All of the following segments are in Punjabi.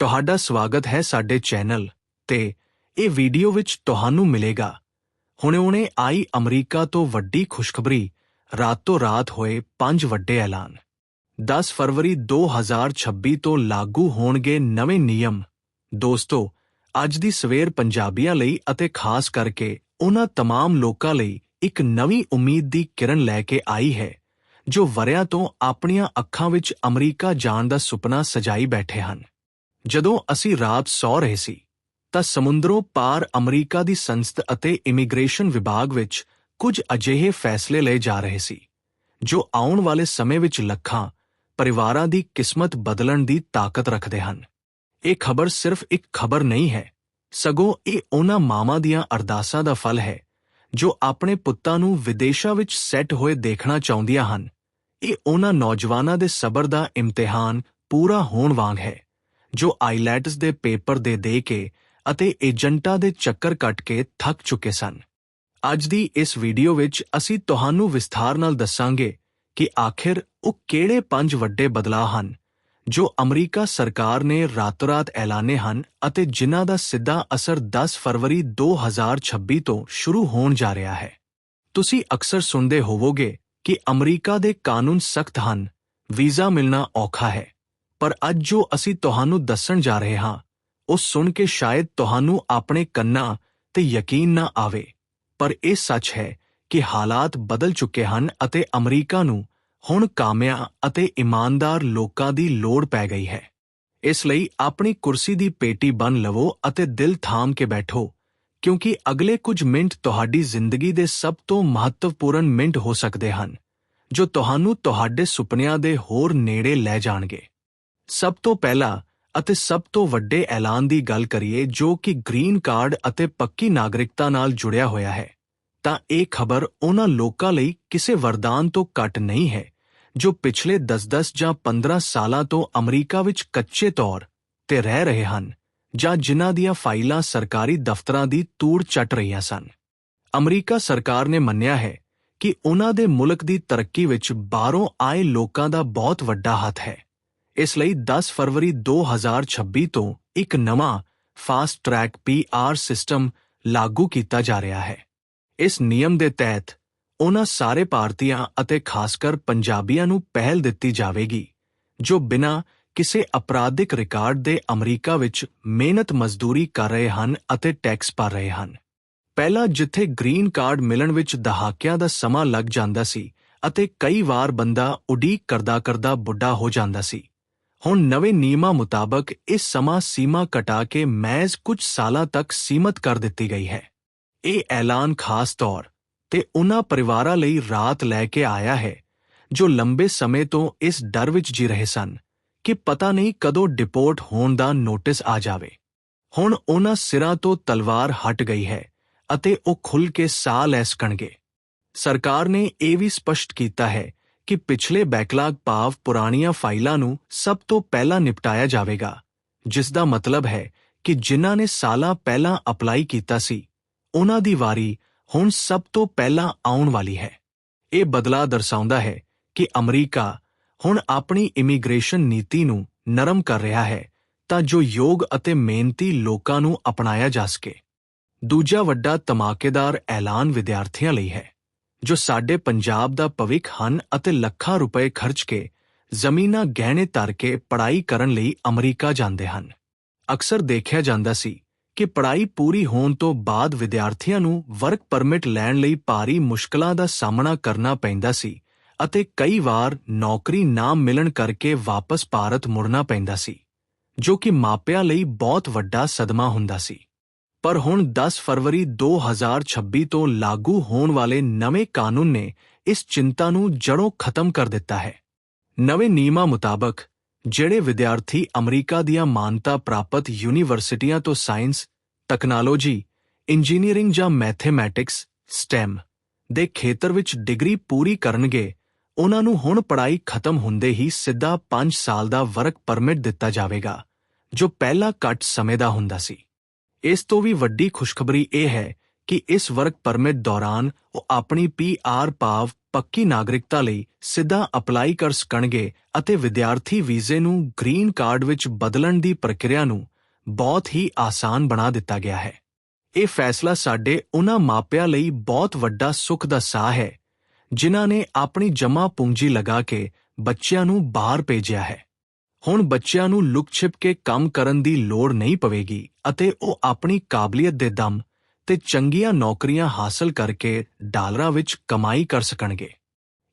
ਤੁਹਾਡਾ ਸਵਾਗਤ ਹੈ ਸਾਡੇ ਚੈਨਲ ਤੇ ਇਹ ਵੀਡੀਓ ਵਿੱਚ ਤੁਹਾਨੂੰ ਮਿਲੇਗਾ ਹੁਣੇ-ਹੁਣੇ ਆਈ ਅਮਰੀਕਾ ਤੋਂ ਵੱਡੀ ਖੁਸ਼ਖਬਰੀ ਰਾਤੋਂ ਰਾਤ ਹੋਏ ਪੰਜ ਵੱਡੇ ਐਲਾਨ 10 ਫਰਵਰੀ 2026 ਤੋਂ ਲਾਗੂ ਹੋਣਗੇ ਨਵੇਂ ਨਿਯਮ ਦੋਸਤੋ ਅੱਜ ਦੀ ਸਵੇਰ ਪੰਜਾਬੀਆਂ ਲਈ ਅਤੇ ਖਾਸ ਕਰਕੇ ਉਹਨਾਂ तमाम ਲੋਕਾਂ ਲਈ ਇੱਕ ਨਵੀਂ ਉਮੀਦ ਦੀ ਕਿਰਨ ਲੈ ਕੇ ਆਈ ਹੈ ਜੋ ਵਰਿਆਂ ਤੋਂ ਆਪਣੀਆਂ ਅੱਖਾਂ ਵਿੱਚ ਅਮਰੀਕਾ ਜਾਣ ਦਾ ਸੁਪਨਾ ਸਜਾਈ ਬੈਠੇ ਹਨ ਜਦੋਂ ਅਸੀਂ ਰਾਤ ਸੌ ਰਹੇ ਸੀ, ਤਾਂ ਸਮੁੰਦਰੋਂ ਪਾਰ ਅਮਰੀਕਾ ਦੀ ਸੰਸਦ ਅਤੇ ਇਮੀਗ੍ਰੇਸ਼ਨ ਵਿਭਾਗ ਵਿੱਚ ਕੁਝ ਅਜਿਹੇ ਫੈਸਲੇ ਲਏ ਜਾ ਰਹੇ ਸੀ, ਜੋ ਆਉਣ ਵਾਲੇ ਸਮੇਂ ਵਿੱਚ ਲੱਖਾਂ ਪਰਿਵਾਰਾਂ ਦੀ ਕਿਸਮਤ ਬਦਲਣ ਦੀ ਤਾਕਤ ਰੱਖਦੇ ਹਨ। ਇਹ ਖਬਰ ਸਿਰਫ ਇੱਕ ਖਬਰ ਨਹੀਂ ਹੈ, ਸਗੋਂ ਇਹ ਉਹਨਾਂ ਮਾਵਾਂ ਦੀਆਂ ਅਰਦਾਸਾਂ ਦਾ ਫਲ ਹੈ, ਜੋ ਆਪਣੇ ਪੁੱਤਾਂ ਨੂੰ ਵਿਦੇਸ਼ਾਂ ਵਿੱਚ ਸੈੱਟ ਹੋਏ ਦੇਖਣਾ ਚਾਹੁੰਦੀਆਂ ਹਨ। ਇਹ ਉਹਨਾਂ ਨੌਜਵਾਨਾਂ ਦੇ ਸਬਰ ਦਾ ਇਮਤਿਹਾਨ ਪੂਰਾ ਹੋਣ ਵਾਂਗ ਹੈ। ਜੋ ਆਈਲੈਟਸ ਦੇ ਪੇਪਰ ਦੇ ਦੇ ਕੇ ਅਤੇ ਏਜੰਟਾਂ ਦੇ ਚੱਕਰ ਕੱਟ ਕੇ ਥੱਕ ਚੁੱਕੇ ਸਨ। ਅੱਜ ਦੀ ਇਸ ਵੀਡੀਓ ਵਿੱਚ ਅਸੀਂ ਤੁਹਾਨੂੰ ਵਿਸਥਾਰ ਨਾਲ ਦੱਸਾਂਗੇ ਕਿ ਆਖਿਰ ਉਹ ਕਿਹੜੇ ਪੰਜ ਵੱਡੇ ਬਦਲਾਅ ਹਨ, ਜੋ ਅਮਰੀਕਾ ਸਰਕਾਰ ਨੇ ਰਾਤੋਂ-ਰਾਤ ਐਲਾਨੇ ਹਨ ਅਤੇ ਜਿਨ੍ਹਾਂ ਦਾ ਸਿੱਧਾ ਅਸਰ 10 ਫਰਵਰੀ 2026 ਤੋਂ ਸ਼ੁਰੂ ਹੋਣ ਜਾ ਰਿਹਾ ਹੈ। ਤੁਸੀਂ ਅਕਸਰ ਸੁਣਦੇ ਹੋਵੋਗੇ ਕਿ ਅਮਰੀਕਾ ਦੇ ਕਾਨੂੰਨ ਸਖਤ ਹਨ, ਵੀਜ਼ਾ ਮਿਲਣਾ ਔਖਾ ਹੈ। ਪਰ ਅੱਜ ਜੋ ਅਸੀਂ ਤੁਹਾਨੂੰ ਦੱਸਣ ਜਾ ਰਹੇ ਹਾਂ, ਉਹ ਸੁਣ ਕੇ ਸ਼ਾਇਦ ਤੁਹਾਨੂੰ ਆਪਣੇ ਕੰਨਾਂ ਤੇ ਯਕੀਨ ਨਾ ਆਵੇ। ਪਰ ਇਹ ਸੱਚ ਹੈ ਕਿ ਹਾਲਾਤ ਬਦਲ ਚੁੱਕੇ ਹਨ ਅਤੇ ਅਮਰੀਕਾ ਨੂੰ ਹੁਣ ਕਾਮਿਆਂ ਅਤੇ ਇਮਾਨਦਾਰ ਲੋਕਾਂ ਦੀ ਲੋੜ ਪੈ ਗਈ ਹੈ। ਇਸ ਲਈ ਆਪਣੀ ਕੁਰਸੀ ਦੀ ਪੇਟੀ ਬੰਨ ਲਵੋ ਅਤੇ ਦਿਲ ਥਾਮ ਕੇ ਬੈਠੋ, ਕਿਉਂਕਿ ਅਗਲੇ ਕੁਝ ਮਿੰਟ ਤੁਹਾਡੀ ਜ਼ਿੰਦਗੀ ਦੇ ਸਭ ਤੋਂ ਮਹੱਤਵਪੂਰਨ ਮਿੰਟ ਹੋ ਸਕਦੇ ਹਨ, ਜੋ ਤੁਹਾਨੂੰ ਤੁਹਾਡੇ ਸੁਪਨਿਆਂ ਦੇ ਹੋਰ ਨੇੜੇ ਲੈ ਜਾਣਗੇ। ਸਭ ਤੋਂ ਪਹਿਲਾਂ ਅਤੇ ਸਭ ਤੋਂ ਵੱਡੇ ਐਲਾਨ ਦੀ ਗੱਲ ਕਰੀਏ ਜੋ ਕਿ ਗ੍ਰੀਨ ਕਾਰਡ ਅਤੇ ਪੱਕੀ ਨਾਗਰਿਕਤਾ ਨਾਲ ਜੁੜਿਆ ਹੋਇਆ ਹੈ, ਤਾਂ ਇਹ ਖਬਰ ਉਹਨਾਂ ਲੋਕਾਂ ਲਈ ਕਿਸੇ ਵਰਦਾਨ ਤੋਂ ਘੱਟ ਨਹੀਂ ਹੈ, ਜੋ ਪਿਛਲੇ 10-10 ਜਾਂ 15 ਸਾਲਾਂ ਤੋਂ ਅਮਰੀਕਾ ਵਿੱਚ ਕੱਚੇ ਤੌਰ ਤੇ ਰਹਿ ਰਹੇ ਹਨ ਜਾਂ ਜਿਨ੍ਹਾਂ ਦੀਆਂ ਫਾਈਲਾਂ ਸਰਕਾਰੀ ਦਫ਼ਤਰਾਂ ਦੀ ਤੂੜ ਚੱਟ ਰਹੀਆਂ ਸਨ। ਅਮਰੀਕਾ ਸਰਕਾਰ ਨੇ ਮੰਨਿਆ ਹੈ ਕਿ ਉਹਨਾਂ ਦੇ ਮੁਲਕ ਦੀ ਤਰੱਕੀ ਵਿੱਚ ਬਾਹਰੋਂ ਆਏ ਲੋਕਾਂ ਦਾ ਬਹੁਤ ਵੱਡਾ ਹੱਥ ਹੈ। ਇਸ ਲਈ 10 ਫਰਵਰੀ 2026 ਤੋਂ ਇੱਕ ਨਵਾਂ ਫਾਸਟ ਟਰੈਕ ਪੀਆਰ ਸਿਸਟਮ ਲਾਗੂ ਕੀਤਾ ਜਾ ਰਿਹਾ ਹੈ। ਇਸ ਨਿਯਮ ਦੇ ਤਹਿਤ ਉਹਨਾਂ ਸਾਰੇ ਭਾਰਤੀਆਂ ਅਤੇ ਖਾਸਕਰ ਪੰਜਾਬੀਆਂ ਨੂੰ ਪਹਿਲ ਦਿੱਤੀ ਜਾਵੇਗੀ, ਜੋ ਬਿਨਾਂ ਕਿਸੇ ਅਪਰਾਧਿਕ ਰਿਕਾਰਡ ਦੇ ਅਮਰੀਕਾ ਵਿੱਚ ਮਿਹਨਤ ਮਜ਼ਦੂਰੀ ਕਰ ਰਹੇ ਹਨ ਅਤੇ ਟੈਕਸ ਭਰ ਰਹੇ ਹਨ। ਪਹਿਲਾਂ ਜਿੱਥੇ ਗ੍ਰੀਨ ਕਾਰਡ ਮਿਲਣ ਵਿੱਚ ਦਹਾਕਿਆਂ ਦਾ ਸਮਾਂ ਲੱਗ ਜਾਂਦਾ ਸੀ ਅਤੇ ਕਈ ਵਾਰ ਬੰਦਾ ਉਡੀਕ ਕਰਦਾ ਕਰਦਾ ਬੁੱਢਾ ਹੋ ਜਾਂਦਾ ਸੀ ਹੁਣ ਨਵੇਂ ਨਿਯਮਾਂ ਮੁਤਾਬਕ ਇਸ ਸਮਾਂ ਸੀਮਾ ਘਟਾ ਕੇ ਮੈਜ਼ ਕੁਝ ਸਾਲਾਂ ਤੱਕ ਸੀਮਤ ਕਰ ਦਿੱਤੀ ਗਈ ਹੈ। ਇਹ ਐਲਾਨ ਖਾਸ ਤੌਰ ਤੇ ਉਹਨਾਂ ਪਰਿਵਾਰਾਂ ਲਈ ਰਾਤ ਲੈ ਕੇ ਆਇਆ ਹੈ, ਜੋ ਲੰਬੇ ਸਮੇਂ ਤੋਂ ਇਸ ਡਰ ਵਿੱਚ ਜੀ ਰਹੇ ਸਨ ਕਿ ਪਤਾ ਨਹੀਂ ਕਦੋਂ ਡਿਪੋਰਟ ਹੋਣ ਦਾ ਨੋਟਿਸ ਆ ਜਾਵੇ। ਹੁਣ ਉਹਨਾਂ ਸਿਰਾਂ ਤੋਂ ਤਲਵਾਰ ਹਟ ਗਈ ਹੈ ਅਤੇ ਉਹ ਖੁੱਲ ਕੇ ਸਾਹ ਲੈ ਸਕਣਗੇ। ਸਰਕਾਰ ਨੇ ਇਹ ਵੀ ਸਪਸ਼ਟ ਕੀਤਾ ਹੈ ਕਿ ਪਿਛਲੇ ਬੈਕਲਾਗ ਭਾਵ ਪੁਰਾਣੀਆਂ ਫਾਈਲਾਂ ਨੂੰ ਸਭ ਤੋਂ ਪਹਿਲਾਂ ਨਿਪਟਾਇਆ ਜਾਵੇਗਾ ਜਿਸ ਦਾ ਮਤਲਬ ਹੈ ਕਿ ਜਿਨ੍ਹਾਂ ਨੇ ਸਾਲਾਂ ਪਹਿਲਾਂ ਅਪਲਾਈ ਕੀਤਾ ਸੀ, ਉਹਨਾਂ ਦੀ ਵਾਰੀ ਹੁਣ ਸਭ ਤੋਂ ਪਹਿਲਾਂ ਆਉਣ ਵਾਲੀ ਹੈ। ਇਹ ਬਦਲਾਅ ਦਰਸਾਉਂਦਾ ਹੈ ਕਿ ਅਮਰੀਕਾ ਹੁਣ ਆਪਣੀ ਇਮੀਗ੍ਰੇਸ਼ਨ ਨੀਤੀ ਨੂੰ ਨਰਮ ਕਰ ਰਿਹਾ ਹੈ ਤਾਂ ਜੋ ਯੋਗ ਅਤੇ ਮਿਹਨਤੀ ਲੋਕਾਂ ਨੂੰ ਅਪਣਾਇਆ ਜਾ ਸਕੇ। ਦੂਜਾ ਵੱਡਾ ਧਮਾਕੇਦਾਰ ਐਲਾਨ ਵਿਦਿਆਰਥੀਆਂ ਲਈ ਹੈ। ਜੋ ਸਾਡੇ ਪੰਜਾਬ ਦਾ ਭਵਿੱਖ ਹਨ ਅਤੇ ਲੱਖਾਂ ਰੁਪਏ ਖਰਚ ਕੇ ਜ਼ਮੀਨਾਂ ਗਹਿਣੇ ਧਰ ਕੇ ਪੜ੍ਹਾਈ ਕਰਨ ਲਈ ਅਮਰੀਕਾ ਜਾਂਦੇ ਹਨ। ਅਕਸਰ ਦੇਖਿਆ ਜਾਂਦਾ ਸੀ ਕਿ ਪੜ੍ਹਾਈ ਪੂਰੀ ਹੋਣ ਤੋਂ ਬਾਅਦ ਵਿਦਿਆਰਥੀਆਂ ਨੂੰ ਵਰਕ ਪਰਮਿਟ ਲੈਣ ਲਈ ਭਾਰੀ ਮੁਸ਼ਕਲਾਂ ਦਾ ਸਾਹਮਣਾ ਕਰਨਾ ਪੈਂਦਾ ਸੀ ਅਤੇ ਕਈ ਵਾਰ ਨੌਕਰੀ ਨਾ ਮਿਲਣ ਕਰਕੇ ਵਾਪਸ ਭਾਰਤ ਮੁੜਨਾ ਪੈਂਦਾ ਸੀ, ਜੋ ਕਿ ਮਾਪਿਆਂ ਲਈ ਬਹੁਤ ਵੱਡਾ ਸਦਮਾ ਹੁੰਦਾ ਸੀ। ਪਰ ਹੁਣ 10 ਫਰਵਰੀ 2026 ਤੋਂ ਲਾਗੂ ਹੋਣ ਵਾਲੇ ਨਵੇਂ ਕਾਨੂੰਨ ਨੇ ਇਸ ਚਿੰਤਾ ਨੂੰ ਜੜੋਂ ਖਤਮ ਕਰ ਦਿੱਤਾ ਹੈ। ਨਵੇਂ ਨਿਯਮਾਂ ਮੁਤਾਬਕ, ਜਿਹੜੇ ਵਿਦਿਆਰਥੀ ਅਮਰੀਕਾ ਦੀਆਂ ਮਾਨਤਾ ਪ੍ਰਾਪਤ ਯੂਨੀਵਰਸਿਟੀਆਂ ਤੋਂ ਸਾਇੰਸ ਟੈਕਨੋਲੋਜੀ ਇੰਜੀਨੀਅਰਿੰਗ ਜਾਂ ਮੈਥਮੈਟਿਕਸ, ਸਟੈਮ ਦੇ ਖੇਤਰ ਵਿੱਚ ਡਿਗਰੀ ਪੂਰੀ ਕਰਨਗੇ, ਉਹਨਾਂ ਨੂੰ ਹੁਣ ਪੜ੍ਹਾਈ ਖਤਮ ਹੁੰਦੇ ਹੀ ਸਿੱਧਾ 5 ਸਾਲ ਦਾ ਵਰਕ ਪਰਮਿਟ ਦਿੱਤਾ ਜਾਵੇਗਾ, ਜੋ ਪਹਿਲਾਂ ਘੱਟ ਸਮੇਂ ਦਾ ਹੁੰਦਾ ਸੀ। ਇਸ ਤੋਂ ਵੀ ਵੱਡੀ ਖੁਸ਼ਖਬਰੀ ਇਹ ਹੈ ਕਿ ਇਸ ਵਰਕ ਪਰਮਿਟ ਦੌਰਾਨ ਉਹ ਆਪਣੀ ਪੀਆਰ ਭਾਵ ਪੱਕੀ ਨਾਗਰਿਕਤਾ ਲਈ ਸਿੱਧਾ ਅਪਲਾਈ ਕਰ ਸਕਣਗੇ ਅਤੇ ਵਿਦਿਆਰਥੀ ਵੀਜ਼ੇ ਨੂੰ ਗ੍ਰੀਨ ਕਾਰਡ ਵਿੱਚ ਬਦਲਣ ਦੀ ਪ੍ਰਕਿਰਿਆ ਨੂੰ ਬਹੁਤ ਹੀ ਆਸਾਨ ਬਣਾ ਦਿੱਤਾ ਗਿਆ ਹੈ। ਇਹ ਫੈਸਲਾ ਸਾਡੇ ਉਹਨਾਂ ਮਾਪਿਆਂ ਲਈ ਬਹੁਤ ਵੱਡਾ ਸੁੱਖ ਦਾ ਸਾਹ ਹੈ, ਜਿਨ੍ਹਾਂ ਨੇ ਆਪਣੀ ਜਮ੍ਹਾਂ ਪੂੰਜੀ ਲਗਾ ਕੇ ਬੱਚਿਆਂ ਨੂੰ ਬਾਹਰ ਭੇਜਿਆ ਹੈ। ਹੁਣ ਬੱਚਿਆਂ ਨੂੰ ਲੁਕ-ਛਿਪ ਕੇ ਕੰਮ ਕਰਨ ਦੀ ਲੋੜ ਨਹੀਂ ਪਵੇਗੀ ਅਤੇ ਉਹ ਆਪਣੀ ਕਾਬਲੀਅਤ ਦੇ ਦਮ ਤੇ ਚੰਗੀਆਂ ਨੌਕਰੀਆਂ ਹਾਸਲ ਕਰਕੇ ਡਾਲਰਾਂ ਵਿੱਚ ਕਮਾਈ ਕਰ ਸਕਣਗੇ।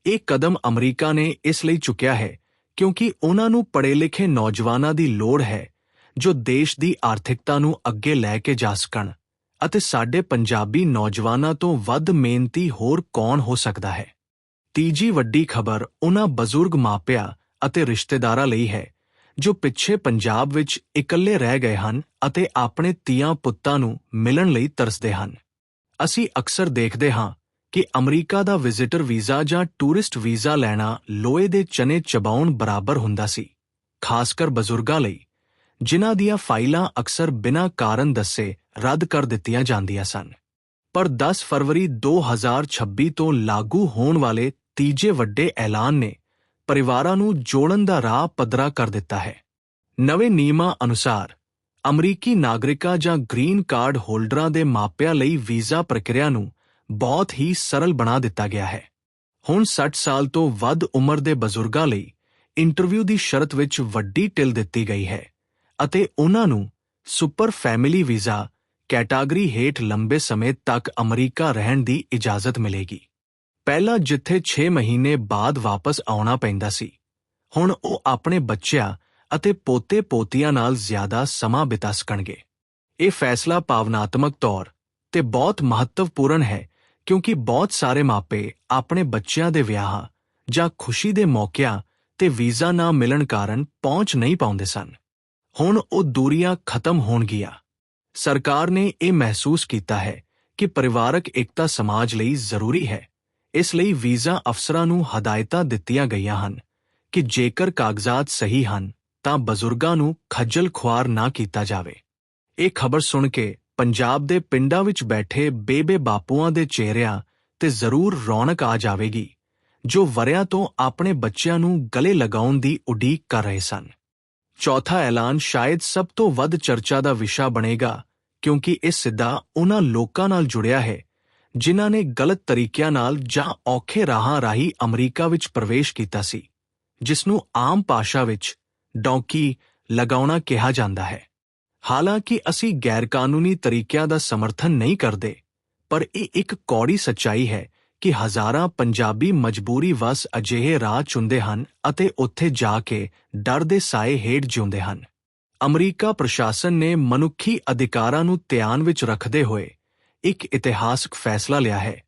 ਇਹ ਕਦਮ ਅਮਰੀਕਾ ਨੇ ਇਸ ਲਈ ਚੁੱਕਿਆ ਹੈ ਕਿਉਂਕਿ ਉਹਨਾਂ ਨੂੰ ਪੜ੍ਹੇ-ਲਿਖੇ ਨੌਜਵਾਨਾਂ ਦੀ ਲੋੜ ਹੈ ਜੋ ਦੇਸ਼ ਦੀ ਆਰਥਿਕਤਾ ਨੂੰ ਅੱਗੇ ਲੈ ਕੇ ਜਾ ਸਕਣ ਅਤੇ ਸਾਡੇ ਪੰਜਾਬੀ ਨੌਜਵਾਨਾਂ ਤੋਂ ਵੱਧ ਮਿਹਨਤੀ ਹੋਰ ਕੌਣ ਹੋ ਸਕਦਾ ਹੈ? ਤੀਜੀ ਵੱਡੀ ਖਬਰ ਉਹਨਾਂ ਬਜ਼ੁਰਗ ਮਾਪਿਆਂ ਅਤੇ ਰਿਸ਼ਤੇਦਾਰਾਂ ਲਈ ਹੈ ਜੋ ਪਿੱਛੇ ਪੰਜਾਬ ਵਿੱਚ ਇਕੱਲੇ ਰਹਿ ਗਏ ਹਨ ਅਤੇ ਆਪਣੇ ਤੀਆਂ ਪੁੱਤਾਂ ਨੂੰ ਮਿਲਣ ਲਈ ਤਰਸਦੇ ਹਨ। ਅਸੀਂ ਅਕਸਰ ਦੇਖਦੇ ਹਾਂ ਕਿ ਅਮਰੀਕਾ ਦਾ ਵਿਜ਼ਿਟਰ ਵੀਜ਼ਾ ਜਾਂ ਟੂਰਿਸਟ ਵੀਜ਼ਾ ਲੈਣਾ ਲੋਹੇ ਦੇ ਚਨੇ ਚਬਾਉਣ ਬਰਾਬਰ ਹੁੰਦਾ ਸੀ ਖਾਸਕਰ ਬਜ਼ੁਰਗਾਂ ਲਈ, ਜਿਨ੍ਹਾਂ ਦੀਆਂ ਫਾਈਲਾਂ ਅਕਸਰ ਬਿਨਾਂ ਕਾਰਨ ਦੱਸੇ ਰੱਦ ਕਰ ਦਿੱਤੀਆਂ ਜਾਂਦੀਆਂ ਸਨ। ਪਰ 10 ਫਰਵਰੀ 2026 ਤੋਂ ਲਾਗੂ ਹੋਣ ਵਾਲੇ ਤੀਜੇ ਵੱਡੇ ਐਲਾਨ ਨੇ ਪਰਿਵਾਰਾਂ ਨੂੰ ਜੋੜਨ ਦਾ ਰਾਹ ਪੱਧਰਾ ਕਰ ਦਿੱਤਾ ਹੈ। ਨਵੇਂ ਨਿਯਮਾਂ ਅਨੁਸਾਰ, ਅਮਰੀਕੀ ਨਾਗਰਿਕਾਂ ਜਾਂ ਗ੍ਰੀਨ ਕਾਰਡ ਹੋਲਡਰਾਂ ਦੇ ਮਾਪਿਆਂ ਲਈ ਵੀਜ਼ਾ ਪ੍ਰਕਿਰਿਆ ਨੂੰ ਬਹੁਤ ਹੀ ਸਰਲ ਬਣਾ ਦਿੱਤਾ ਗਿਆ ਹੈ। ਹੁਣ 60 ਸਾਲ ਤੋਂ ਵੱਧ ਉਮਰ ਦੇ ਬਜ਼ੁਰਗਾਂ ਲਈ ਇੰਟਰਵਿਊ ਦੀ ਸ਼ਰਤ ਵਿੱਚ ਵੱਡੀ ਟਿਲ ਦਿੱਤੀ ਗਈ ਹੈ ਅਤੇ ਉਹਨਾਂ ਨੂੰ ਸੁਪਰ ਫੈਮਿਲੀ ਵੀਜ਼ਾ ਕੈਟਾਗਰੀ ਹੇਠ ਲੰਬੇ ਸਮੇਂ ਤੱਕ ਅਮਰੀਕਾ ਰਹਿਣ ਦੀ ਇਜਾਜ਼ਤ ਮਿਲੇਗੀ। ਪਹਿਲਾਂ ਜਿੱਥੇ 6 ਮਹੀਨੇ ਬਾਅਦ ਵਾਪਸ ਆਉਣਾ ਪੈਂਦਾ ਸੀ, ਹੁਣ ਉਹ ਆਪਣੇ ਬੱਚਿਆਂ ਅਤੇ ਪੋਤੇ-ਪੋਤੀਆਂ ਨਾਲ ਜ਼ਿਆਦਾ ਸਮਾਂ ਬਿਤਾ ਸਕਣਗੇ ਇਹ ਫੈਸਲਾ ਭਾਵਨਾਤਮਕ ਤੌਰ ਤੇ ਬਹੁਤ ਮਹੱਤਵਪੂਰਨ ਹੈ, ਕਿਉਂਕਿ ਬਹੁਤ ਸਾਰੇ ਮਾਪੇ ਆਪਣੇ ਬੱਚਿਆਂ ਦੇ ਵਿਆਹ ਜਾਂ ਖੁਸ਼ੀ ਦੇ ਮੌਕਿਆਂ ਤੇ ਵੀਜ਼ਾ ਨਾ ਮਿਲਣ ਕਾਰਨ ਪਹੁੰਚ ਨਹੀਂ ਪਾਉਂਦੇ ਸਨ। ਹੁਣ ਉਹ ਦੂਰੀਆਂ ਖਤਮ ਹੋਣਗੀਆਂ। ਸਰਕਾਰ ਨੇ ਇਹ ਮਹਿਸੂਸ ਕੀਤਾ ਹੈ ਕਿ ਪਰਿਵਾਰਕ ਇਕਤਾ ਸਮਾਜ ਲਈ ਜ਼ਰੂਰੀ ਹੈ। ਇਸ ਲਈ ਵੀਜ਼ਾ ਅਫਸਰਾਂ ਨੂੰ ਹਦਾਇਤਾਂ ਦਿੱਤੀਆਂ ਗਈਆਂ ਹਨ ਕਿ ਜੇਕਰ ਕਾਗਜ਼ਾਤ ਸਹੀ ਹਨ, ਤਾਂ ਬਜ਼ੁਰਗਾਂ ਨੂੰ ਖੱਜਲ ਖੁਆਰ ਨਾ ਕੀਤਾ ਜਾਵੇ। ਇਹ ਖਬਰ ਸੁਣ ਕੇ ਪੰਜਾਬ ਦੇ ਪਿੰਡਾਂ ਵਿੱਚ ਬੈਠੇ ਬੇਬੇ ਬਾਪੂਆਂ ਦੇ ਚਿਹਰਿਆਂ ਤੇ ਜ਼ਰੂਰ ਰੌਣਕ ਆ ਜਾਵੇਗੀ, ਜੋ ਵਰਿਆਂ ਤੋਂ ਆਪਣੇ ਬੱਚਿਆਂ ਨੂੰ ਗਲੇ ਲਗਾਉਣ ਦੀ ਉਡੀਕ ਕਰ ਰਹੇ ਸਨ। ਚੌਥਾ ਐਲਾਨ ਸ਼ਾਇਦ ਸਭ ਤੋਂ ਵੱਧ ਚਰਚਾ ਦਾ ਵਿਸ਼ਾ ਬਣੇਗਾ, ਕਿਉਂਕਿ ਇਹ ਸਿੱਧਾ ਉਹਨਾਂ ਲੋਕਾਂ ਨਾਲ ਜੁੜਿਆ ਹੈ ਜਿਨ੍ਹਾਂ ਨੇ ਗਲਤ ਤਰੀਕਿਆਂ ਨਾਲ ਜਾਂ ਔਖੇ ਰਾਹਾਂ ਰਾਹੀਂ ਅਮਰੀਕਾ ਵਿੱਚ ਪ੍ਰਵੇਸ਼ ਕੀਤਾ ਸੀ, ਜਿਸ ਨੂੰ ਆਮ ਭਾਸ਼ਾ ਵਿੱਚ ਡੌਂਕੀ ਲਗਾਉਣਾ ਕਿਹਾ ਜਾਂਦਾ ਹੈ। ਹਾਲਾਂਕਿ ਅਸੀਂ ਗੈਰਕਾਨੂੰਨੀ ਤਰੀਕਿਆਂ ਦਾ ਸਮਰਥਨ ਨਹੀਂ ਕਰਦੇ, ਪਰ ਇਹ ਇੱਕ ਕੌੜੀ ਸੱਚਾਈ ਹੈ ਕਿ ਹਜ਼ਾਰਾਂ ਪੰਜਾਬੀ ਮਜਬੂਰੀ ਵਸ ਅਜਿਹੇ ਰਾਹ ਚੁੰਦੇ ਹਨ ਅਤੇ ਉੱਥੇ ਜਾ ਕੇ ਡਰ ਦੇ ਸਾਏ ਹੇਠ ਜਿਉਂਦੇ ਹਨ। ਅਮਰੀਕਾ ਪ੍ਰਸ਼ਾਸਨ ਨੇ ਮਨੁੱਖੀ ਅਧਿਕਾਰਾਂ ਨੂੰ ਧਿਆਨ ਵਿੱਚ ਰੱਖਦੇ ਹੋਏ ਇੱਕ ਇਤਿਹਾਸਕ ਫੈਸਲਾ ਲਿਆ ਹੈ,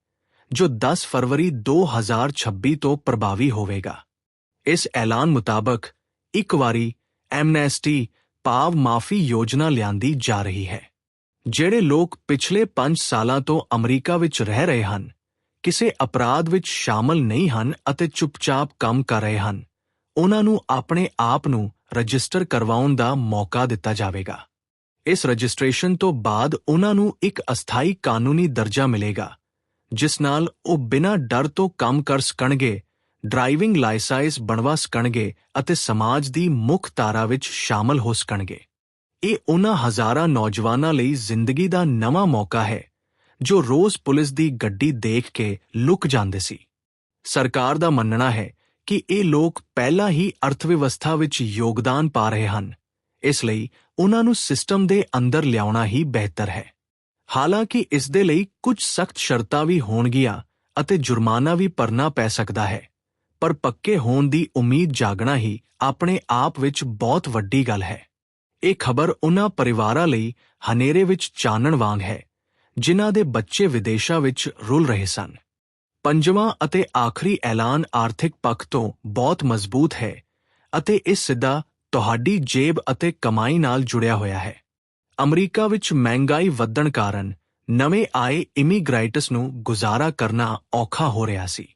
ਜੋ 10 ਫਰਵਰੀ 2026 ਤੋਂ ਪ੍ਰਭਾਵੀ ਹੋਵੇਗਾ। ਇਸ ਐਲਾਨ ਮੁਤਾਬਕ, ਇੱਕ ਵਾਰੀ ਐਮਨੈਸਟੀ ਭਾਵ ਮਾਫੀ ਯੋਜਨਾ ਲਿਆਂਦੀ ਜਾ ਰਹੀ ਹੈ, ਜਿਹੜੇ ਲੋਕ ਪਿਛਲੇ 5 ਸਾਲਾਂ ਤੋਂ ਅਮਰੀਕਾ ਵਿੱਚ ਰਹਿ ਰਹੇ ਹਨ, ਕਿਸੇ ਅਪਰਾਧ ਵਿੱਚ ਸ਼ਾਮਲ ਨਹੀਂ ਹਨ ਅਤੇ ਚੁੱਪਚਾਪ ਕੰਮ ਕਰ ਰਹੇ ਹਨ, ਉਹਨਾਂ ਨੂੰ ਆਪਣੇ ਆਪ ਨੂੰ ਰਜਿਸਟਰ ਕਰਵਾਉਣ ਦਾ ਮੌਕਾ ਦਿੱਤਾ ਜਾਵੇਗਾ। ਇਸ ਰਜਿਸਟ੍ਰੇਸ਼ਨ ਤੋਂ ਬਾਅਦ ਉਹਨਾਂ ਨੂੰ ਇੱਕ ਅਸਥਾਈ ਕਾਨੂੰਨੀ ਦਰਜਾ ਮਿਲੇਗਾ, ਜਿਸ ਨਾਲ ਉਹ ਬਿਨਾਂ ਡਰ ਤੋਂ ਕੰਮ ਕਰ ਸਕਣਗੇ, ਡਰਾਈਵਿੰਗ ਲਾਇਸੈਂਸ ਬਣਵਾ ਸਕਣਗੇ ਅਤੇ ਸਮਾਜ ਦੀ ਮੁੱਖ ਧਾਰਾ ਵਿੱਚ ਸ਼ਾਮਲ ਹੋ ਸਕਣਗੇ। ਇਹ ਉਹਨਾਂ ਹਜ਼ਾਰਾਂ ਨੌਜਵਾਨਾਂ ਲਈ ਜ਼ਿੰਦਗੀ ਦਾ ਨਵਾਂ ਮੌਕਾ ਹੈ, ਜੋ ਰੋਜ਼ ਪੁਲਿਸ ਦੀ ਗੱਡੀ ਦੇਖ ਕੇ ਲੁਕ ਜਾਂਦੇ ਸੀ। ਸਰਕਾਰ ਦਾ ਮੰਨਣਾ ਹੈ ਕਿ ਇਹ ਲੋਕ ਪਹਿਲਾਂ ਹੀ ਅਰਥਵਿਵਸਥਾ ਵਿੱਚ ਯੋਗਦਾਨ ਪਾ ਰਹੇ ਹਨ। ਇਸ ਲਈ ਉਹਨਾਂ ਨੂੰ ਸਿਸਟਮ ਦੇ ਅੰਦਰ ਲਿਆਉਣਾ ਹੀ ਬਿਹਤਰ ਹੈ। ਹਾਲਾਂਕਿ ਇਸ ਦੇ ਲਈ ਕੁਝ ਸਖਤ ਸ਼ਰਤਾਂ ਵੀ ਹੋਣਗੀਆਂ ਅਤੇ ਜੁਰਮਾਨਾ ਵੀ ਭਰਨਾ ਪੈ ਸਕਦਾ ਹੈ, ਪਰ ਪੱਕੇ ਹੋਣ ਦੀ ਉਮੀਦ ਜਾਗਣਾ ਹੀ ਆਪਣੇ ਆਪ ਵਿੱਚ ਬਹੁਤ ਵੱਡੀ ਗੱਲ ਹੈ। ਇਹ ਖਬਰ ਉਹਨਾਂ ਪਰਿਵਾਰਾਂ ਲਈ ਹਨੇਰੇ ਵਿੱਚ ਚਾਨਣ ਵਾਂਗ ਹੈ, ਜਿਨ੍ਹਾਂ ਦੇ ਬੱਚੇ ਵਿਦੇਸ਼ਾਂ ਵਿੱਚ ਰੁਲ ਰਹੇ ਸਨ। ਪੰਜਵਾਂ ਅਤੇ ਆਖਰੀ ਐਲਾਨ ਆਰਥਿਕ ਪੱਖ ਤੋਂ ਬਹੁਤ ਮਜ਼ਬੂਤ ਹੈ ਅਤੇ ਇਹ ਸਿੱਧਾ ਤੁਹਾਡੀ ਜੇਬ ਅਤੇ ਕਮਾਈ ਨਾਲ ਜੁੜਿਆ ਹੋਇਆ ਹੈ। ਅਮਰੀਕਾ ਵਿੱਚ ਮਹਿੰਗਾਈ ਵਧਣ ਕਾਰਨ ਨਵੇਂ ਆਏ ਇਮੀਗ੍ਰੈਂਟਸ ਨੂੰ ਗੁਜ਼ਾਰਾ ਕਰਨਾ ਔਖਾ ਹੋ ਰਿਹਾ ਸੀ।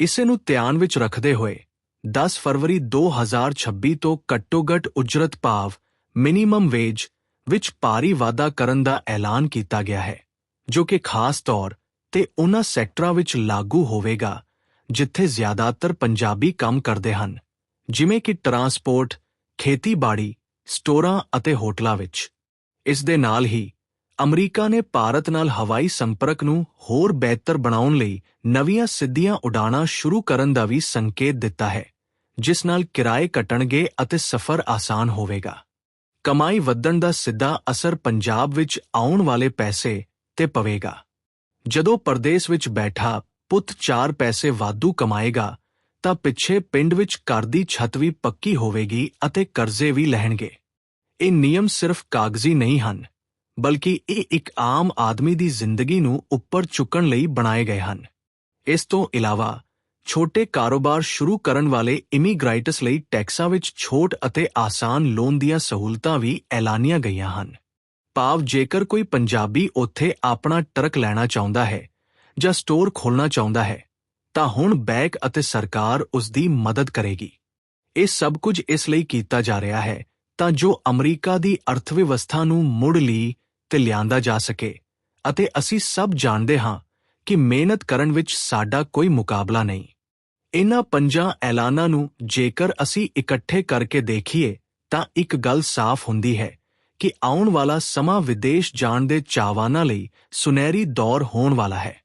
ਇਸੇ ਨੂੰ ਧਿਆਨ ਵਿੱਚ ਰੱਖਦੇ ਹੋਏ 10 ਫਰਵਰੀ 2026 ਤੋਂ ਘੱਟੋ-ਘੱਟ ਉਜਰਤ ਭਾਵ ਮਿਨੀਮਮ ਵੇਜ ਵਿੱਚ ਭਾਰੀ ਵਾਧਾ ਕਰਨ ਦਾ ਐਲਾਨ ਕੀਤਾ ਗਿਆ ਹੈ, ਜੋ ਕਿ ਖਾਸ ਤੌਰ ਤੇ ਉਹਨਾਂ ਸੈਕਟਰਾਂ ਵਿੱਚ ਲਾਗੂ ਹੋਵੇਗਾ, ਜਿੱਥੇ ਜ਼ਿਆਦਾਤਰ ਪੰਜਾਬੀ ਕੰਮ ਕਰਦੇ ਹਨ, ਜਿਵੇਂ ਕਿ ਟਰਾਂਸਪੋਰਟ ਖੇਤੀਬਾੜੀ, ਸਟੋਰਾਂ ਅਤੇ ਹੋਟਲਾਂ ਵਿੱਚ। ਇਸ ਦੇ ਨਾਲ ਹੀ ਅਮਰੀਕਾ ਨੇ ਭਾਰਤ ਨਾਲ ਹਵਾਈ ਸੰਪਰਕ ਨੂੰ ਹੋਰ ਬਿਹਤਰ ਬਣਾਉਣ ਲਈ ਨਵੀਆਂ ਸਿੱਧੀਆਂ ਉਡਾਣਾਂ ਸ਼ੁਰੂ ਕਰਨ ਦਾ ਵੀ ਸੰਕੇਤ ਦਿੱਤਾ ਹੈ, ਜਿਸ ਨਾਲ ਕਿਰਾਏ ਘਟਣਗੇ ਅਤੇ ਸਫ਼ਰ ਆਸਾਨ ਹੋਵੇਗਾ। ਕਮਾਈ ਵਧਣ ਦਾ ਸਿੱਧਾ ਅਸਰ ਪੰਜਾਬ ਵਿੱਚ ਆਉਣ ਵਾਲੇ ਪੈਸੇ ਤੇ ਪਵੇਗਾ। ਜਦੋਂ ਪਰਦੇਸ ਵਿੱਚ ਬੈਠਾ ਪੁੱਤ ਚਾਰ ਪੈਸੇ ਵਾਧੂ ਕਮਾਏਗਾ ਤਾਂ ਪਿੱਛੇ ਪਿੰਡ ਵਿੱਚ ਘਰ ਦੀ ਛੱਤ ਵੀ ਪੱਕੀ ਹੋਵੇਗੀ ਅਤੇ ਕਰਜ਼ੇ ਵੀ ਲੈਣਗੇ। ਇਹ ਨਿਯਮ ਸਿਰਫ ਕਾਗਜ਼ੀ ਨਹੀਂ ਹਨ, ਬਲਕਿ ਇਹ ਇੱਕ ਆਮ ਆਦਮੀ ਦੀ ਜ਼ਿੰਦਗੀ ਨੂੰ ਉੱਪਰ ਚੁੱਕਣ ਲਈ ਬਣਾਏ ਗਏ ਹਨ। ਇਸ ਤੋਂ ਇਲਾਵਾ, ਛੋਟੇ ਕਾਰੋਬਾਰ ਸ਼ੁਰੂ ਕਰਨ ਵਾਲੇ ਇਮੀਗ੍ਰਾਈਟਸ ਲਈ ਟੈਕਸਾਂ ਵਿੱਚ ਛੋਟ ਅਤੇ ਆਸਾਨ ਲੋਨ ਦੀਆਂ ਸਹੂਲਤਾਂ ਵੀ ਐਲਾਨੀਆਂ ਗਈਆਂ ਹਨ। ਭਾਵ ਜੇਕਰ ਕੋਈ ਪੰਜਾਬੀ ਉੱਥੇ ਆਪਣਾ ਟਰੱਕ ਲੈਣਾ ਚਾਹੁੰਦਾ ਹੈ ਜਾਂ ਸਟੋਰ ਖੋਲ੍ਹਣਾ ਚਾਹੁੰਦਾ ਹੈ ਤਾਂ ਹੁਣ ਬੈਂਕ ਅਤੇ ਸਰਕਾਰ ਉਸ ਦੀ ਮਦਦ ਕਰੇਗੀ। ਇਹ ਸਭ ਕੁਝ ਇਸ ਲਈ ਕੀਤਾ ਜਾ ਰਿਹਾ ਹੈ ਤਾਂ ਜੋ ਅਮਰੀਕਾ ਦੀ ਅਰਥਵਿਵਸਥਾ ਨੂੰ ਮੁੜ ਲਈ ਤੇ ਲਿਆਂਦਾ ਜਾ ਸਕੇ ਅਤੇ ਅਸੀਂ ਸਭ ਜਾਣਦੇ ਹਾਂ ਕਿ ਮਿਹਨਤ ਕਰਨ ਵਿੱਚ ਸਾਡਾ ਕੋਈ ਮੁਕਾਬਲਾ ਨਹੀਂ। ਇਹਨਾਂ ਪੰਜਾਂ ਐਲਾਨਾਂ ਨੂੰ ਜੇਕਰ ਅਸੀਂ ਇਕੱਠੇ ਕਰਕੇ ਦੇਖੀਏ ਤਾਂ ਇੱਕ ਗੱਲ ਸਾਫ਼ ਹੁੰਦੀ ਹੈ ਕਿ ਆਉਣ ਵਾਲਾ ਸਮਾਂ ਵਿਦੇਸ਼ ਜਾਣ ਦੇ ਚਾਹਵਾਨਾਂ ਲਈ ਸੁਨਹਿਰੀ ਦੌਰ ਹੋਣ ਵਾਲਾ ਹੈ।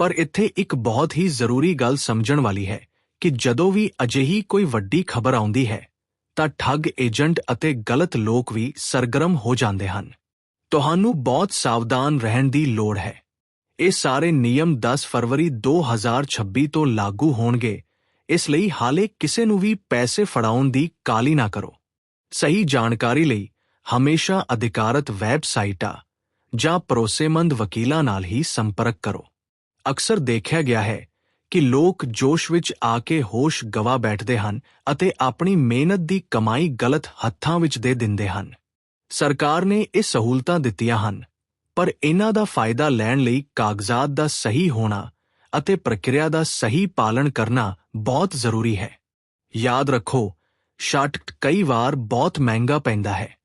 ਪਰ ਇੱਥੇ ਇੱਕ ਬਹੁਤ ਹੀ ਜ਼ਰੂਰੀ ਗੱਲ ਸਮਝਣ ਵਾਲੀ ਹੈ ਕਿ ਜਦੋਂ ਵੀ ਅਜਿਹੀ ਕੋਈ ਵੱਡੀ ਖਬਰ ਆਉਂਦੀ ਹੈ, ਤਾਂ ਠੱਗ ਏਜੰਟ ਅਤੇ ਗਲਤ ਲੋਕ ਵੀ ਸਰਗਰਮ ਹੋ ਜਾਂਦੇ ਹਨ। ਤੁਹਾਨੂੰ ਬਹੁਤ ਸਾਵਧਾਨ ਰਹਿਣ ਦੀ ਲੋੜ ਹੈ। ਇਹ ਸਾਰੇ ਨਿਯਮ 10 ਫਰਵਰੀ 2026 ਤੋਂ ਲਾਗੂ ਹੋਣਗੇ। ਇਸ ਲਈ ਹਾਲੇ ਕਿਸੇ ਨੂੰ ਵੀ ਪੈਸੇ ਫੜਾਉਣ ਦੀ ਕਾਲੀ ਨਾ ਕਰੋ। ਸਹੀ ਜਾਣਕਾਰੀ ਲਈ ਹਮੇਸ਼ਾ ਅਧਿਕਾਰਤ ਵੈਬਸਾਈਟਾਂ ਜਾਂ ਭਰੋਸੇਮੰਦ ਵਕੀਲਾਂ ਨਾਲ ਹੀ ਸੰਪਰਕ ਕਰੋ। ਅਕਸਰ ਦੇਖਿਆ ਗਿਆ ਹੈ ਕਿ ਲੋਕ ਜੋਸ਼ ਵਿੱਚ ਆ ਕੇ ਹੋਸ਼ ਗਵਾ ਬੈਠਦੇ ਹਨ ਅਤੇ ਆਪਣੀ ਮਿਹਨਤ ਦੀ ਕਮਾਈ ਗਲਤ ਹੱਥਾਂ ਵਿੱਚ ਦੇ ਦਿੰਦੇ ਹਨ। ਸਰਕਾਰ ਨੇ ਇਹ ਸਹੂਲਤਾਂ ਦਿੱਤੀਆਂ ਹਨ, ਪਰ ਇਹਨਾਂ ਦਾ ਫਾਇਦਾ ਲੈਣ ਲਈ ਕਾਗਜ਼ਾਤ ਦਾ ਸਹੀ ਹੋਣਾ ਅਤੇ ਪ੍ਰਕਿਰਿਆ ਦਾ ਸਹੀ ਪਾਲਣ ਕਰਨਾ ਬਹੁਤ ਜ਼ਰੂਰੀ ਹੈ। ਯਾਦ ਰੱਖੋ ਸ਼ਾਰਟ ਕਈ ਵਾਰ ਬਹੁਤ ਮਹਿੰਗਾ ਪੈਂਦਾ ਹੈ।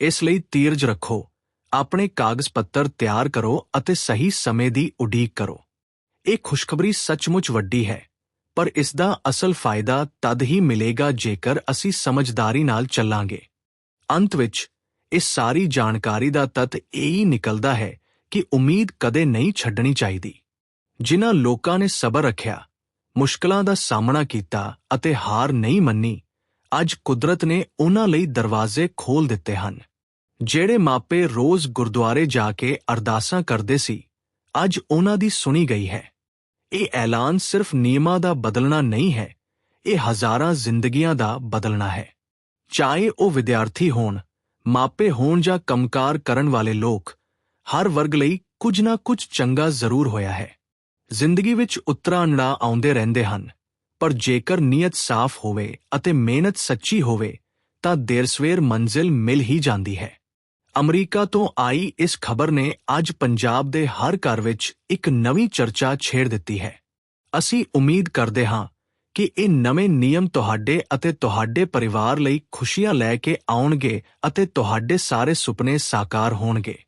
ਇਸ ਲਈ ਧੀਰਜ ਰੱਖੋ, ਆਪਣੇ ਕਾਗਜ਼ ਪੱਤਰ ਤਿਆਰ ਕਰੋ ਅਤੇ ਸਹੀ ਸਮੇਂ ਦੀ ਉਡੀਕ ਕਰੋ। ਇਹ ਖੁਸ਼ਖਬਰੀ ਸੱਚਮੁੱਚ ਵੱਡੀ ਹੈ, ਪਰ ਇਸ ਦਾ ਅਸਲ ਫਾਇਦਾ ਤਦ ਹੀ ਮਿਲੇਗਾ ਜੇਕਰ ਅਸੀਂ ਸਮਝਦਾਰੀ ਨਾਲ ਚੱਲਾਂਗੇ। ਅੰਤ ਵਿੱਚ, ਇਸ ਸਾਰੀ ਜਾਣਕਾਰੀ ਦਾ ਤੱਤ ਇਹ ਹੀ ਨਿਕਲਦਾ ਹੈ ਕਿ ਉਮੀਦ ਕਦੇ ਨਹੀਂ ਛੱਡਣੀ ਚਾਹੀਦੀ। ਜਿਨ੍ਹਾਂ ਲੋਕਾਂ ਨੇ ਸਬਰ ਰੱਖਿਆ, ਮੁਸ਼ਕਲਾਂ ਦਾ ਸਾਹਮਣਾ ਕੀਤਾ ਅਤੇ ਹਾਰ ਨਹੀਂ ਮੰਨੀ, ਅੱਜ ਕੁਦਰਤ ਨੇ ਉਹਨਾਂ ਲਈ ਦਰਵਾਜ਼ੇ ਖੋਲ ਦਿੱਤੇ ਹਨ। ਜਿਹੜੇ ਮਾਪੇ ਰੋਜ਼ ਗੁਰਦੁਆਰੇ ਜਾ ਕੇ ਅਰਦਾਸਾਂ ਕਰਦੇ ਸੀ ਅੱਜ ਉਹਨਾਂ ਦੀ ਸੁਣੀ ਗਈ ਹੈ। ਇਹ ਐਲਾਨ ਸਿਰਫ ਨਿਯਮਾਂ ਦਾ ਬਦਲਣਾ ਨਹੀਂ ਹੈ, ਇਹ ਹਜ਼ਾਰਾਂ ਜ਼ਿੰਦਗੀਆਂ ਦਾ ਬਦਲਣਾ ਹੈ। ਚਾਹੇ ਉਹ ਵਿਦਿਆਰਥੀ ਹੋਣ, ਮਾਪੇ ਹੋਣ ਜਾਂ ਕੰਮਕਾਰ ਕਰਨ ਵਾਲੇ ਲੋਕ, ਹਰ ਵਰਗ ਲਈ ਕੁਝ ਨਾ ਕੁਝ ਚੰਗਾ ਜ਼ਰੂਰ ਹੋਇਆ ਹੈ। ਜ਼ਿੰਦਗੀ ਵਿੱਚ ਉਤਰਾਂੜਾ ਆਉਂਦੇ ਰਹਿੰਦੇ ਹਨ, ਪਰ ਜੇਕਰ ਨੀਅਤ ਸਾਫ਼ ਹੋਵੇ ਅਤੇ ਮਿਹਨਤ ਸੱਚੀ ਹੋਵੇ, ਤਾਂ ਦੇਰ ਸਵੇਰ ਮੰਜ਼ਿਲ ਮਿਲ ਹੀ ਜਾਂਦੀ ਹੈ। ਅਮਰੀਕਾ ਤੋਂ ਆਈ ਇਸ ਖਬਰ ਨੇ ਅੱਜ ਪੰਜਾਬ ਦੇ ਹਰ ਘਰ ਵਿੱਚ ਇੱਕ ਨਵੀਂ ਚਰਚਾ ਛੇੜ ਦਿੱਤੀ ਹੈ। ਅਸੀਂ ਉਮੀਦ ਕਰਦੇ ਹਾਂ ਕਿ ਇਹ ਨਵੇਂ ਨਿਯਮ ਤੁਹਾਡੇ ਅਤੇ ਤੁਹਾਡੇ ਪਰਿਵਾਰ ਲਈ ਖੁਸ਼ੀਆਂ ਲੈ ਕੇ ਆਉਣਗੇ ਅਤੇ ਤੁਹਾਡੇ ਸਾਰੇ ਸੁਪਨੇ ਸਾਕਾਰ ਹੋਣਗੇ।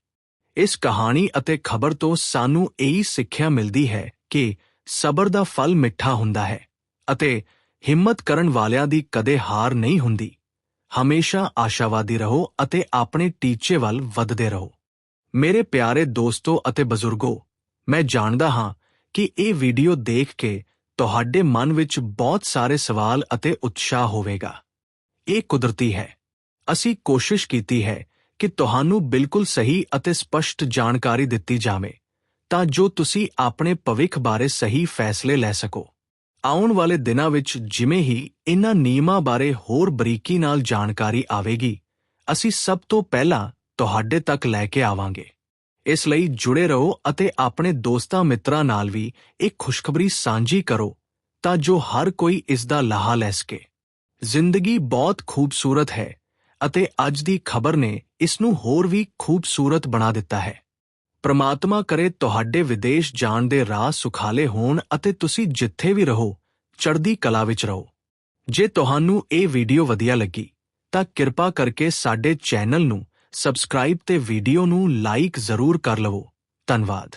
ਇਸ ਕਹਾਣੀ ਅਤੇ ਖਬਰ ਤੋਂ ਸਾਨੂੰ ਇਹੀ ਸਿੱਖਿਆ ਮਿਲਦੀ ਹੈ ਕਿ ਸਬਰ ਦਾ ਫਲ ਮਿੱਠਾ ਹੁੰਦਾ ਹੈ ਅਤੇ ਹਿੰਮਤ ਕਰਨ ਵਾਲਿਆਂ ਦੀ ਕਦੇ ਹਾਰ ਨਹੀਂ ਹੁੰਦੀ। ਹਮੇਸ਼ਾ ਆਸ਼ਾਵਾਦੀ ਰਹੋ ਅਤੇ ਆਪਣੇ ਟੀਚੇ ਵੱਲ ਵਧਦੇ ਰਹੋ। ਮੇਰੇ ਪਿਆਰੇ ਦੋਸਤੋ ਅਤੇ ਬਜ਼ੁਰਗੋ, ਮੈਂ ਜਾਣਦਾ ਹਾਂ ਕਿ ਇਹ ਵੀਡੀਓ ਦੇਖ ਕੇ ਤੁਹਾਡੇ ਮਨ ਵਿੱਚ ਬਹੁਤ ਸਾਰੇ ਸਵਾਲ ਅਤੇ ਉਤਸ਼ਾਹ ਹੋਵੇਗਾ। ਇਹ ਕੁਦਰਤੀ ਹੈ। ਅਸੀਂ ਕੋਸ਼ਿਸ਼ ਕੀਤੀ ਹੈ ਕਿ ਤੁਹਾਨੂੰ ਬਿਲਕੁਲ ਸਹੀ ਅਤੇ ਸਪਸ਼ਟ ਜਾਣਕਾਰੀ ਦਿੱਤੀ ਜਾਵੇ, ਤਾਂ ਜੋ ਤੁਸੀਂ ਆਪਣੇ ਭਵਿੱਖ ਬਾਰੇ ਸਹੀ ਫੈਸਲੇ ਲੈ ਸਕੋ। ਆਉਣ ਵਾਲੇ ਦਿਨਾਂ ਵਿੱਚ ਜਿਵੇਂ ਹੀ ਇਹਨਾਂ ਨਿਯਮਾਂ ਬਾਰੇ ਹੋਰ ਬਰੀਕੀ ਨਾਲ ਜਾਣਕਾਰੀ ਆਵੇਗੀ, ਅਸੀਂ ਸਭ ਤੋਂ ਪਹਿਲਾਂ ਤੁਹਾਡੇ ਤੱਕ ਲੈ ਕੇ ਆਵਾਂਗੇ। ਇਸ ਲਈ ਜੁੜੇ ਰਹੋ ਅਤੇ ਆਪਣੇ ਦੋਸਤਾਂ ਮਿੱਤਰਾਂ ਨਾਲ ਵੀ ਇਹ ਖੁਸ਼ਖਬਰੀ ਸਾਂਝੀ ਕਰੋ, ਤਾਂ ਜੋ ਹਰ ਕੋਈ ਇਸ ਦਾ ਲਾਹਾ ਲੈ ਸਕੇ। ਜ਼ਿੰਦਗੀ ਬਹੁਤ ਖੂਬਸੂਰਤ ਹੈ ਅਤੇ ਅੱਜ ਦੀ ਖਬਰ ਨੇ ਇਸ ਨੂੰ ਹੋਰ ਵੀ ਖੂਬਸੂਰਤ ਬਣਾ ਦਿੱਤਾ ਹੈ। ਪ੍ਰਮਾਤਮਾ ਕਰੇ ਤੁਹਾਡੇ ਵਿਦੇਸ਼ ਜਾਣ ਦੇ ਰਾਹ ਸੁਖਾਲੇ ਹੋਣ ਅਤੇ ਤੁਸੀਂ ਜਿੱਥੇ ਵੀ ਰਹੋ, ਚੜ੍ਹਦੀ ਕਲਾ ਵਿੱਚ ਰਹੋ। ਜੇ ਤੁਹਾਨੂੰ ਇਹ ਵੀਡੀਓ ਵਧੀਆ ਲੱਗੀ, ਤਾਂ ਕਿਰਪਾ ਕਰਕੇ ਸਾਡੇ ਚੈਨਲ ਨੂੰ ਸਬਸਕ੍ਰਾਈਬ ਤੇ ਵੀਡੀਓ ਨੂੰ ਲਾਈਕ ਜ਼ਰੂਰ ਕਰ ਲਵੋ। ਧੰਨਵਾਦ।